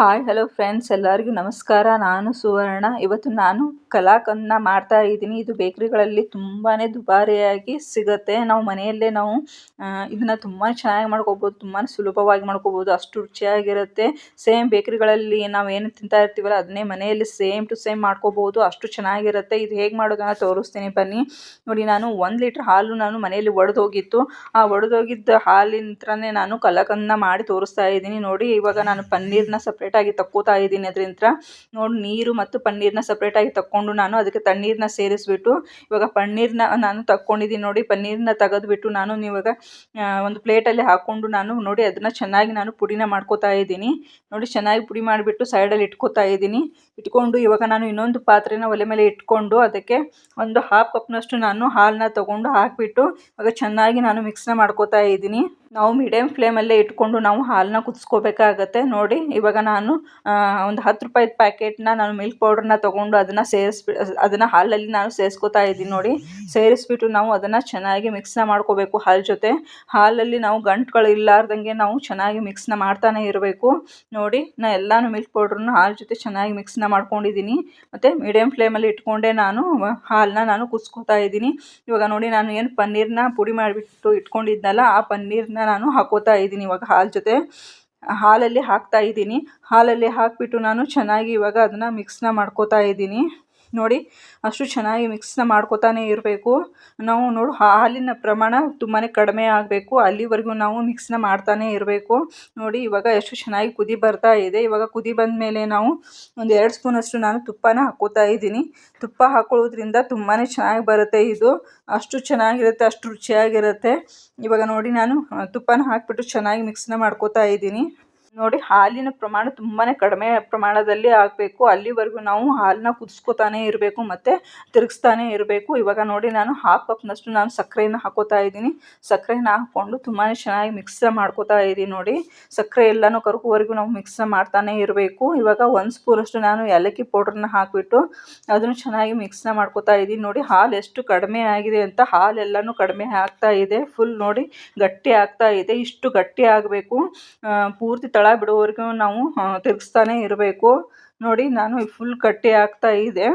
Hi hello friends ಎಲ್ಲರಿಗೂ ನಮಸ್ಕಾರ. ನಾನು ಸುವರ್ಣ. ಇವತ್ತು ನಾನು ಕಲಾಕಂದನ್ನ ಮಾಡ್ತಾ ಇದ್ದೀನಿ. ಇದು ಬೇಕ್ರಿಗಳಲ್ಲಿ ತುಂಬಾ ದುಬಾರಿಯಾಗಿ ಸಿಗುತ್ತೆ. ನಾವು ಮನೆಯಲ್ಲೇ ನಾವು ಇದನ್ನು ತುಂಬಾ ಚೆನ್ನಾಗಿ ಮಾಡ್ಕೋಬೋದು. ತುಂಬಾ ಸುಲಭವಾಗಿ ಮಾಡ್ಕೋಬೋದು. ಅಷ್ಟು ರುಚಿಯಾಗಿರುತ್ತೆ. ಸೇಮ್ ಬೇಕ್ರಿಗಳಲ್ಲಿ ನಾವು ಏನು ತಿಂತಾ ಇರ್ತೀವಲ್ಲ, ಅದನ್ನೇ ಮನೆಯಲ್ಲಿ ಸೇಮ್ ಟು ಸೇಮ್ ಮಾಡ್ಕೋಬೋದು. ಅಷ್ಟು ಚೆನ್ನಾಗಿರುತ್ತೆ. ಇದು ಹೇಗೆ ಮಾಡೋದನ್ನು ತೋರಿಸ್ತೀನಿ. ಬನ್ನಿ. ನೋಡಿ, ನಾನು ಒಂದು ಲೀಟ್ರ್ ಹಾಲು ನಾನು ಮನೆಯಲ್ಲಿ ಒಡೆದೋಗಿತ್ತು. ಆ ಒಡೆದೋಗಿದ್ದ ಹಾಲಿನ ನಾನು ಕಲಾಕಂದನ್ನ ಮಾಡಿ ತೋರಿಸ್ತಾ ಇದ್ದೀನಿ. ನೋಡಿ, ಇವಾಗ ನಾನು ಪನ್ನೀರ್ನ ಸಪ್ ಸಪ್ರೇಟಾಗಿ ತಕ್ಕೋತಾ ಇದ್ದೀನಿ ಅದರಿಂದ ನೋಡಿ, ನೀರು ಮತ್ತು ಪನ್ನೀರನ್ನ ಸಪ್ರೇಟಾಗಿ ತಕ್ಕೊಂಡು ನಾನು ಅದಕ್ಕೆ ತಣ್ಣೀರನ್ನ ಸೇರಿಸ್ಬಿಟ್ಟು, ಇವಾಗ ಪನ್ನೀರನ್ನ ನಾನು ತಕ್ಕೊಂಡಿದ್ದೀನಿ ನೋಡಿ ಪನ್ನೀರನ್ನ ತೆಗೆದ್ಬಿಟ್ಟು ನಾನು ಇವಾಗ ಒಂದು ಪ್ಲೇಟಲ್ಲಿ ಹಾಕ್ಕೊಂಡು ನಾನು ನೋಡಿ ಅದನ್ನ ಚೆನ್ನಾಗಿ ನಾನು ಪುಡಿನ ಮಾಡ್ಕೋತಾ ಇದ್ದೀನಿ. ನೋಡಿ, ಚೆನ್ನಾಗಿ ಪುಡಿ ಮಾಡಿಬಿಟ್ಟು ಸೈಡಲ್ಲಿ ಇಟ್ಕೋತಾ ಇದ್ದೀನಿ. ಇಟ್ಕೊಂಡು ಇವಾಗ ನಾನು ಇನ್ನೊಂದು ಪಾತ್ರೆನ ಒಲೆ ಮೇಲೆ ಇಟ್ಕೊಂಡು ಅದಕ್ಕೆ ಒಂದು ಹಾಫ್ ಕಪ್ನಷ್ಟು ನಾನು ಹಾಲನ್ನ ತೊಗೊಂಡು ಹಾಕಿಬಿಟ್ಟು, ಇವಾಗ ಚೆನ್ನಾಗಿ ನಾನು ಮಿಕ್ಸ್ನ ಮಾಡ್ಕೋತಾ ಇದ್ದೀನಿ. ನಾವು ಮೀಡಿಯಮ್ ಫ್ಲೇಮಲ್ಲೇ ಇಟ್ಕೊಂಡು ನಾವು ಹಾಲನ್ನ ಕುದಿಸ್ಕೋಬೇಕಾಗತ್ತೆ. ನೋಡಿ, ಇವಾಗ ನಾನು ಒಂದು ಹತ್ತು ರೂಪಾಯಿದ ಪ್ಯಾಕೆಟ್ನ ನಾನು ಮಿಲ್ಕ್ ಪೌಡ್ರನ್ನ ತೊಗೊಂಡು ಅದನ್ನು ಸೇರಿಸ್ಬಿ, ಅದನ್ನು ಹಾಲಲ್ಲಿ ನಾನು ಸೇರಿಸ್ಕೋತಾ ಇದ್ದೀನಿ ನೋಡಿ. ಸೇರಿಸ್ಬಿಟ್ಟು ನಾವು ಅದನ್ನು ಚೆನ್ನಾಗಿ ಮಿಕ್ಸ್ನ ಮಾಡ್ಕೋಬೇಕು ಹಾಲು ಜೊತೆ. ಹಾಲಲ್ಲಿ ನಾವು ಗಂಟುಗಳು ಇಲ್ಲಾರ್ದಂಗೆ ನಾವು ಚೆನ್ನಾಗಿ ಮಿಕ್ಸ್ನ ಮಾಡ್ತಾನೆ ಇರಬೇಕು. ನೋಡಿ ನಾನು ಎಲ್ಲಾನು ಮಿಲ್ಕ್ ಪೌಡ್ರನ್ನ ಹಾಲು ಜೊತೆ ಚೆನ್ನಾಗಿ ಮಿಕ್ಸ್ನ ಮಾಡ್ಕೊಂಡಿದ್ದೀನಿ. ಮತ್ತು ಮೀಡಿಯಮ್ ಫ್ಲೇಮಲ್ಲಿ ಇಟ್ಕೊಂಡೆ ನಾನು ಹಾಲನ್ನ ನಾನು ಕುದಿಸ್ಕೋತಾ ಇದ್ದೀನಿ. ಇವಾಗ ನೋಡಿ, ನಾನು ಏನು ಪನ್ನೀರನ್ನ ಪುಡಿ ಮಾಡಿಬಿಟ್ಟು ಇಟ್ಕೊಂಡಿದ್ನಲ್ಲ, ಆ ನಾನು ಹಾಕೋತಾ ಇದ್ದೀನಿ ಇವಾಗ ಹಾಲು ಜೊತೆ. ಹಾಲಲ್ಲಿ ಹಾಕ್ತಾ ಇದ್ದೀನಿ. ಹಾಲಲ್ಲಿ ಹಾಕಿಬಿಟ್ಟು ನಾನು ಚೆನ್ನಾಗಿ ಇವಾಗ ಅದನ್ನು ಮಿಕ್ಸ್ನ ಮಾಡ್ಕೋತಾ ಇದ್ದೀನಿ. ನೋಡಿ, ಅಷ್ಟು ಚೆನ್ನಾಗಿ ಮಿಕ್ಸ್ನ ಮಾಡ್ಕೋತಾನೆ ಇರಬೇಕು. ನಾವು ನೋಡು, ಹಾಲಿನ ಪ್ರಮಾಣ ತುಂಬಾ ಕಡಿಮೆ ಆಗಬೇಕು. ಅಲ್ಲಿವರೆಗೂ ನಾವು ಮಿಕ್ಸ್ನ ಮಾಡ್ತಾನೆ ಇರಬೇಕು. ನೋಡಿ, ಇವಾಗ ಎಷ್ಟು ಚೆನ್ನಾಗಿ ಕುದಿ ಬರ್ತಾ ಇದೆ. ಇವಾಗ ಕುದಿ ಬಂದ ಮೇಲೆ ನಾವು ಒಂದು ಎರಡು ಸ್ಪೂನಷ್ಟು ನಾನು ತುಪ್ಪನ ಹಾಕೋತಾ ಇದ್ದೀನಿ. ತುಪ್ಪ ಹಾಕೊಳ್ಳೋದ್ರಿಂದ ತುಂಬಾ ಚೆನ್ನಾಗಿ ಬರುತ್ತೆ ಇದು. ಅಷ್ಟು ಚೆನ್ನಾಗಿರುತ್ತೆ, ಅಷ್ಟು ರುಚಿಯಾಗಿರುತ್ತೆ. ಇವಾಗ ನೋಡಿ, ನಾನು ತುಪ್ಪನ ಹಾಕಿಬಿಟ್ಟು ಚೆನ್ನಾಗಿ ಮಿಕ್ಸ್ನ ಮಾಡ್ಕೋತಾ ಇದ್ದೀನಿ. ನೋಡಿ ಹಾಲಿನ ಪ್ರಮಾಣ ತುಂಬಾ ಕಡಿಮೆ ಪ್ರಮಾಣದಲ್ಲಿ ಆಗಬೇಕು. ಅಲ್ಲಿವರೆಗೂ ನಾವು ಹಾಲನ್ನ ಕುದಿಸ್ಕೊತಾನೆ ಇರಬೇಕು ಮತ್ತು ತಿರುಗಿಸ್ತಾನೆ ಇರಬೇಕು. ಇವಾಗ ನೋಡಿ ನಾನು ಹಾಫ್ ಕಪ್ನಷ್ಟು ನಾನು ಸಕ್ಕರೆನ ಹಾಕೋತಾ ಇದ್ದೀನಿ. ಸಕ್ಕರೆನ ಹಾಕ್ಕೊಂಡು ತುಂಬಾ ಚೆನ್ನಾಗಿ ಮಿಕ್ಸ್ ಮಾಡ್ಕೋತಾ ಇದ್ದೀನಿ ನೋಡಿ. ಸಕ್ಕರೆ ಎಲ್ಲನೂ ಕರಗುವವರೆಗೂ ನಾವು ಮಿಕ್ಸ್ ಮಾಡ್ತಾನೆ ಇರಬೇಕು. ಇವಾಗ ಒಂದು ಸ್ಪೂನಷ್ಟು ನಾನು ಏಲಕ್ಕಿ ಪೌಡ್ರನ್ನ ಹಾಕಿಬಿಟ್ಟು ಅದನ್ನು ಚೆನ್ನಾಗಿ ಮಿಕ್ಸ್ ಮಾಡ್ಕೋತಾ ಇದ್ದೀನಿ ನೋಡಿ. ಹಾಲು ಎಷ್ಟು ಕಡಿಮೆ ಆಗಿದೆ ಅಂತ ಹಾಲೆಲ್ಲನೂ ಕಡಿಮೆ ಆಗ್ತಾ ಇದೆ. ಫುಲ್ ನೋಡಿ ಗಟ್ಟಿ ಆಗ್ತಾ ಇದೆ. ಇಷ್ಟು ಗಟ್ಟಿ ಆಗಬೇಕು. ಪೂರ್ತಿ ತಳ ಬಿಡುವವರೆಗೂ ನಾವು ತಿರುಗಿಸ್ತಾನೆ ಇರಬೇಕು. ನೋಡಿ, ನಾನು ಫುಲ್ ಗಟ್ಟಿ ಆಗ್ತಾ ಇದೆ.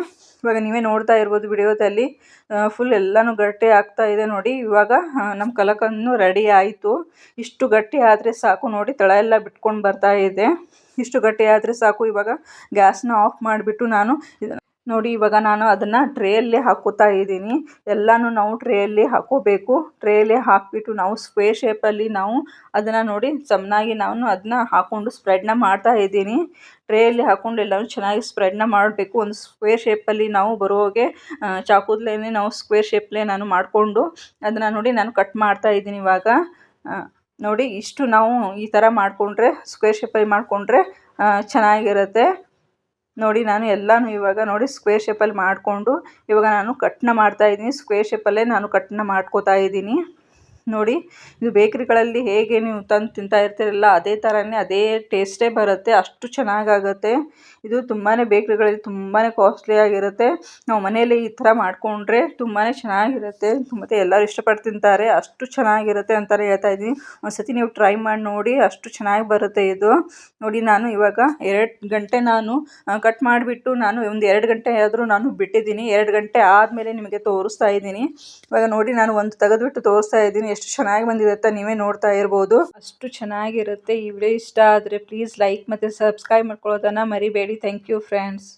ಇವಾಗ ನೀವೇ ನೋಡ್ತಾ ಇರ್ಬೋದು ವಿಡಿಯೋದಲ್ಲಿ. ಫುಲ್ ಎಲ್ಲನೂ ಗಟ್ಟಿ ಆಗ್ತಾ ಇದೆ ನೋಡಿ. ಇವಾಗ ನಮ್ಮ ಕಲಕನ್ನು ರೆಡಿ ಆಯಿತು. ಇಷ್ಟು ಗಟ್ಟಿ ಆದರೆ ಸಾಕು ನೋಡಿ, ತಳ ಎಲ್ಲ ಬಿಟ್ಕೊಂಡು ಬರ್ತಾ ಇದೆ. ಇಷ್ಟು ಗಟ್ಟಿ ಆದರೆ ಸಾಕು ಇವಾಗ ಗ್ಯಾಸ್ನ ಆಫ್ ಮಾಡಿಬಿಟ್ಟು ನಾನು ನೋಡಿ, ಇವಾಗ ನಾನು ಅದನ್ನು ಟ್ರೇಯಲ್ಲಿ ಹಾಕೋತಾ ಇದ್ದೀನಿ. ಎಲ್ಲನೂ ನಾವು ಟ್ರೇಯಲ್ಲಿ ಹಾಕೋಬೇಕು. ಟ್ರೇಯಲ್ಲಿ ಹಾಕಿಬಿಟ್ಟು ನಾವು ಸ್ಕ್ವೇ ಶೇಪಲ್ಲಿ ನಾವು ಅದನ್ನು ನೋಡಿ ಚೆನ್ನಾಗಿ ನಾನು ಅದನ್ನ ಹಾಕ್ಕೊಂಡು ಸ್ಪ್ರೆಡ್ನ ಮಾಡ್ತಾ ಇದ್ದೀನಿ. ಟ್ರೇಯಲ್ಲಿ ಹಾಕ್ಕೊಂಡು ಎಲ್ಲನೂ ಚೆನ್ನಾಗಿ ಸ್ಪ್ರೆಡ್ನ ಮಾಡಬೇಕು. ಒಂದು ಸ್ಕ್ವೇರ್ ಶೇಪಲ್ಲಿ ನಾವು ಬರೋಗೆ ಚಾಕುದಲ್ಲೇ ನಾವು ಸ್ಕ್ವೇರ್ ಶೇಪ್ಲೇ ನಾನು ಮಾಡಿಕೊಂಡು ಅದನ್ನು ನೋಡಿ ನಾನು ಕಟ್ ಮಾಡ್ತಾ ಇದ್ದೀನಿ ಇವಾಗ. ನೋಡಿ, ಇಷ್ಟು ನಾವು ಈ ಥರ ಮಾಡಿಕೊಂಡ್ರೆ, ಸ್ಕ್ವೇರ್ ಶೇಪಲ್ಲಿ ಮಾಡಿಕೊಂಡ್ರೆ ಚೆನ್ನಾಗಿರುತ್ತೆ. ನೋಡಿ ನಾನು ಎಲ್ಲನೂ ಇವಾಗ ನೋಡಿ ಸ್ಕ್ವೇರ್ ಶೇಪಲ್ಲಿ ಮಾಡಿಕೊಂಡು ಇವಾಗ ನಾನು ಕಟ್ನ ಮಾಡ್ತಾಯಿದ್ದೀನಿ ಸ್ಕ್ವೇರ್ ಶೇಪಲ್ಲೇ ನಾನು ಕಟ್ನ ಮಾಡ್ಕೋತಾ ಇದ್ದೀನಿ. ನೋಡಿ, ಇದು ಬೇಕ್ರಿಗಳಲ್ಲಿ ಹೇಗೆ ನೀವು ತಂದು ತಿಂತಾ ಇರ್ತೀರಲ್ಲ, ಅದೇ ಥರನೇ ಅದೇ ಟೇಸ್ಟೇ ಬರುತ್ತೆ, ಅಷ್ಟು ಚೆನ್ನಾಗಾಗತ್ತೆ. ಇದು ತುಂಬಾ ಬೇಕ್ರಿಗಳಲ್ಲಿ ತುಂಬಾ ಕಾಸ್ಟ್ಲಿ ಆಗಿರುತ್ತೆ. ನಾವು ಮನೆಯಲ್ಲಿ ಈ ಥರ ಮಾಡಿಕೊಂಡ್ರೆ ತುಂಬಾ ಚೆನ್ನಾಗಿರುತ್ತೆ. ಮತ್ತು ಎಲ್ಲರೂ ಇಷ್ಟಪಟ್ಟು ತಿಂತಾರೆ, ಅಷ್ಟು ಚೆನ್ನಾಗಿರುತ್ತೆ ಅಂತಾರೆ ಹೇಳ್ತಾ ಇದ್ದೀನಿ. ಒಂದು ನೀವು ಟ್ರೈ ಮಾಡಿ ನೋಡಿ, ಅಷ್ಟು ಚೆನ್ನಾಗಿ ಬರುತ್ತೆ ಇದು. ನೋಡಿ, ನಾನು ಇವಾಗ ಎರಡು ಗಂಟೆ ನಾನು ಕಟ್ ಮಾಡಿಬಿಟ್ಟು ನಾನು ಒಂದು ಎರಡು ಗಂಟೆ ಆದರೂ ನಾನು ಬಿಟ್ಟಿದ್ದೀನಿ. ಎರಡು ಗಂಟೆ ಆದಮೇಲೆ ನಿಮಗೆ ತೋರಿಸ್ತಾ ಇದ್ದೀನಿ. ಇವಾಗ ನೋಡಿ, ನಾನು ಒಂದು ತೆಗೆದುಬಿಟ್ಟು ತೋರಿಸ್ತಾ ಇದ್ದೀನಿ. ಎಷ್ಟು ಚೆನ್ನಾಗಿ ಬಂದಿರುತ್ತೆ ನೀವೇ ನೋಡ್ತಾ ಇರ್ಬೋದು. ಅಷ್ಟು ಚೆನ್ನಾಗಿರುತ್ತೆ ಈ ವಿಡಿಯೋ ಇಷ್ಟ ಆದರೆ ಪ್ಲೀಸ್ ಲೈಕ್ ಮತ್ತು ಸಬ್ಸ್ಕ್ರೈಬ್ ಮಾಡ್ಕೊಳ್ಳೋದನ್ನು ಮರಿಬೇಡಿ. Thank you friends